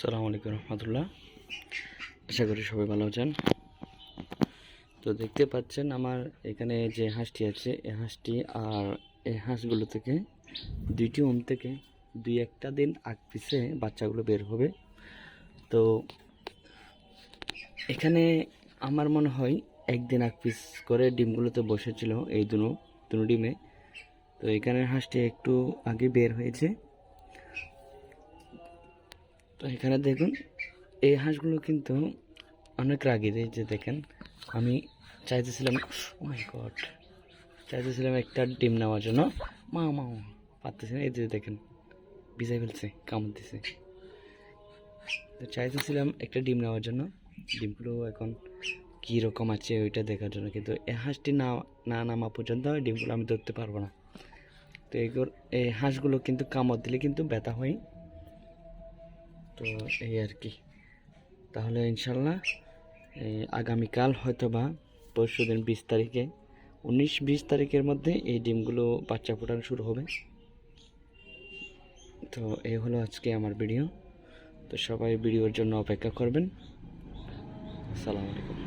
সালামু আলাইকুম রহমতুল্লাহ। আশা করি সবাই ভালো আছেন। তো দেখতে পাচ্ছেন আমার এখানে যে হাঁসটি আছে এই হাঁসটি আর এই হাঁসগুলো থেকে দুইটি ওম থেকে দুই একটা দিন আগ পিছে বাচ্চাগুলো বের হবে। তো এখানে আমার মনে হয় একদিন আগ পিস করে ডিমগুলোতে বসেছিল এই দুনো দুনো ডিমে। তো এখানে হাঁসটি একটু আগে বের হয়েছে। তো এখানে দেখুন, এই হাঁসগুলো কিন্তু অনেক রাগের এই যে দেখেন, আমি চাইতেছিলাম মাই গড, চাইতেছিলাম একটা ডিম নেওয়ার জন্য। মা মা পারতেছি না, এই যে দেখেন, ভিজাই ফেলছে, কামড় দিছে। তো চাইতেছিলাম একটা ডিম নেওয়ার জন্য, ডিমগুলো এখন কী রকম আছে ওইটা দেখার জন্য, কিন্তু এই হাঁসটি না না নামা পর্যন্ত ডিমগুলো আমি ধরতে পারব না। তো এই হাঁসগুলো কিন্তু কামড় দিলে কিন্তু ব্যথা হয় তো এই আর কি। তাহলে ইনশাল্লাহ আগামীকাল হয়তো বা পরশু দিন বিশ তারিখে, উনিশ বিশ তারিখের মধ্যে এই ডিমগুলো বাচ্চা ফোটানো শুরু হবে। তো এই হলো আজকে আমার ভিডিও। তো সবাই ভিডিওর জন্য অপেক্ষা করবেন। আসসালামু আলাইকুম।